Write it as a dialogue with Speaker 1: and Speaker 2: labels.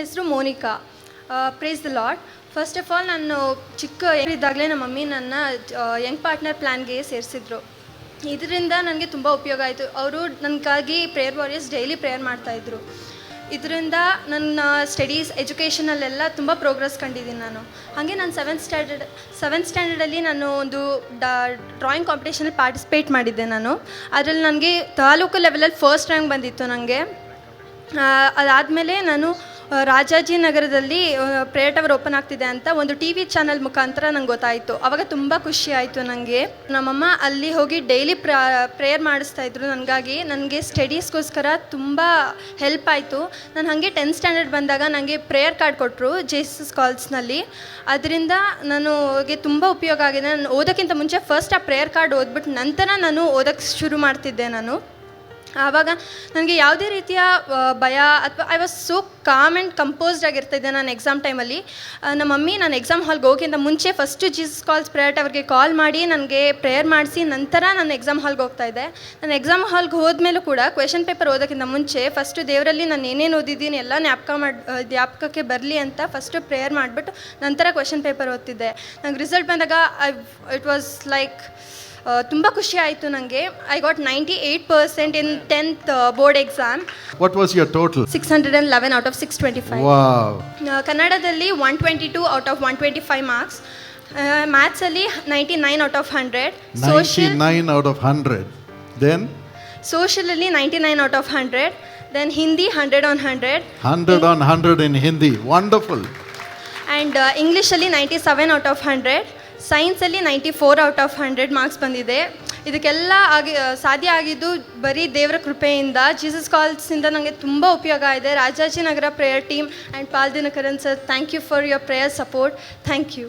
Speaker 1: ಹೆಸರು Monika. Praise the Lord first of all ನಾನು ಚಿಕ್ಕ ಇದ್ದಾಗಲೇ ನಮ್ಮ ಮಮ್ಮಿ ನನ್ನ ಯಂಗ್ ಪಾರ್ಟ್ನರ್ ಪ್ಲ್ಯಾನ್ಗೆ ಸೇರಿಸಿದ್ರು. ಇದರಿಂದ ನನಗೆ ತುಂಬ ಉಪಯೋಗ ಆಯಿತು. ಅವರು ನನಗಾಗಿ ಪ್ರೇಯರ್ ವಾರಿಯರ್ಸ್ ಡೈಲಿ ಪ್ರೇಯರ್ ಮಾಡ್ತಾಯಿದ್ರು ಇದರಿಂದ ನನ್ನ ಸ್ಟಡೀಸ್ ಎಜುಕೇಷನಲ್ಲೆಲ್ಲ ತುಂಬ ಪ್ರೋಗ್ರೆಸ್ ಕಂಡಿದ್ದೀನಿ ನಾನು. ಹಾಗೆ ನಾನು ಸೆವೆಂತ್ ಸ್ಟ್ಯಾಂಡರ್ಡ್ ಸೆವೆಂತ್ ಸ್ಟ್ಯಾಂಡರ್ಡಲ್ಲಿ ನಾನು ಒಂದು ಡಾ ಡ್ರಾಯಿಂಗ್ ಕಾಂಪಿಟೇಷನಲ್ಲಿ ಪಾರ್ಟಿಸಿಪೇಟ್ ಮಾಡಿದ್ದೆ ನಾನು. ಅದರಲ್ಲಿ ನನಗೆ ತಾಲೂಕು ಲೆವೆಲಲ್ಲಿ ಫಸ್ಟ್ ರ್ಯಾಂಕ್ ಬಂದಿತ್ತು ನನಗೆ ಅದಾದಮೇಲೆ ನಾನು ರಾಜಾಜಿನಗರದಲ್ಲಿ ಪ್ರೇಯರ್ ಟವರ್ ಓಪನ್ ಆಗ್ತಿದೆ ಅಂತ ಒಂದು ಟಿ ವಿ ಚಾನಲ್ ಮುಖಾಂತರ ನಂಗೆ ಗೊತ್ತಾಯಿತು. ಆವಾಗ ತುಂಬ ಖುಷಿ ಆಯಿತು ನನಗೆ ನಮ್ಮಮ್ಮ ಅಲ್ಲಿ ಹೋಗಿ ಡೈಲಿ ಪ್ರ ಪ್ರೇಯರ್ ಮಾಡಿಸ್ತಾ ಇದ್ರು ನನಗಾಗಿ. ನನಗೆ ಸ್ಟಡೀಸ್ಗೋಸ್ಕರ ತುಂಬ ಹೆಲ್ಪ್ ಆಯಿತು. ನಾನು ಹಾಗೆ ಟೆಂತ್ ಸ್ಟ್ಯಾಂಡರ್ಡ್ ಬಂದಾಗ ನನಗೆ ಪ್ರೇಯರ್ ಕಾರ್ಡ್ ಕೊಟ್ಟರು ಜೇಸಸ್ ಕಾಲ್ಸ್ನಲ್ಲಿ ಅದರಿಂದ ನನಗೆ ತುಂಬ ಉಪಯೋಗ ಆಗಿದೆ. ನಾನು ಓದೋಕ್ಕಿಂತ ಮುಂಚೆ ಫಸ್ಟ್ ಆ ಪ್ರೇಯರ್ ಕಾರ್ಡ್ ಓದ್ಬಿಟ್ಟು ನಂತರ ನಾನು ಓದೋಕ್ಕೆ ಶುರು ಮಾಡ್ತಿದ್ದೆ ನಾನು. ಆವಾಗ ನನಗೆ ಯಾವುದೇ ರೀತಿಯ ಭಯ ಅಥವಾ I was so calm and composed ಆಗಿರ್ತಿದ್ದೆ ನಾನು ಎಕ್ಸಾಮ್ ಟೈಮಲ್ಲಿ ನಮ್ಮ ಮಮ್ಮಿ ನಾನು ಎಕ್ಸಾಮ್ ಹಾಲ್ಗೆ ಹೋಗಿಂತ ಮುಂಚೆ ಫಸ್ಟು ಜೀಸಸ್ ಕಾಲ್ಸ್ ಪ್ರೇಯರ್ ಅವ್ರಿಗೆ ಕಾಲ್ ಮಾಡಿ ನನಗೆ ಪ್ರೇಯರ್ ಮಾಡಿಸಿ ನಂತರ ನಾನು ಎಕ್ಸಾಮ್ ಹಾಲ್ಗೆ ಹೋಗ್ತಾ ಇದ್ದೆ. ನಾನು ಎಕ್ಸಾಮ್ ಹಾಲ್ಗೆ ಹೋದ್ಮೇಲೂ ಕೂಡ ಕ್ವೆಶನ್ ಪೇಪರ್ ಓದೋಕ್ಕಿಂತ ಮುಂಚೆ ಫಸ್ಟು ದೇವರಲ್ಲಿ ನಾನು ಏನೇನು ಓದಿದ್ದೀನಿ, ಎಲ್ಲ ಜ್ಞಾಪಕ ಮಾಡಿ ಜ್ಞಾಪಕಕ್ಕೆ ಬರಲಿ ಅಂತ ಫಸ್ಟು ಪ್ರೇಯರ್ ಮಾಡಿಬಿಟ್ಟು ನಂತರ ಕ್ವೆಶನ್ ಪೇಪರ್ ಓದ್ತಿದ್ದೆ. ನಂಗೆ ರಿಸಲ್ಟ್ ಬಂದಾಗ ಐ ಇಟ್ ವಾಸ್ ಲೈಕ್ ತುಂಬ ಖುಷಿ ಆಯಿತು ನನಗೆ I got ninety eight percent in tenth board exam
Speaker 2: What was your total?
Speaker 1: Six hundred and eleven out of six twenty five
Speaker 2: Wow.
Speaker 1: ಕನ್ನಡದಲ್ಲಿ one twenty two out of one twenty five marks ಮ್ಯಾಥ್ಸಲ್ಲಿ ninety nine out of hundred social
Speaker 2: 99 out of 100. Then
Speaker 1: ಸೋಷಿಯಲಲ್ಲಿ ninety nine out of hundred then Hindi hundred on hundred
Speaker 2: 100 on 100 in Hindi. Wonderful.
Speaker 1: And ಇಂಗ್ಲೀಷಲ್ಲಿ ninety seven out of hundred ಸೈನ್ಸಲ್ಲಿ ninety four out of hundred marks ಬಂದಿದೆ. ಇದಕ್ಕೆಲ್ಲ ಆಗಿ ಸಾಧ್ಯ ಆಗಿದ್ದು ಬರೀ ದೇವರ ಕೃಪೆಯಿಂದ Jesus ಕಾಲ್ಸಿಂದ ನನಗೆ ತುಂಬ ಉಪಯೋಗ ಇದೆ Rajajinagar prayer team and Paul Dhinakaran sir thank you for your prayer support thank you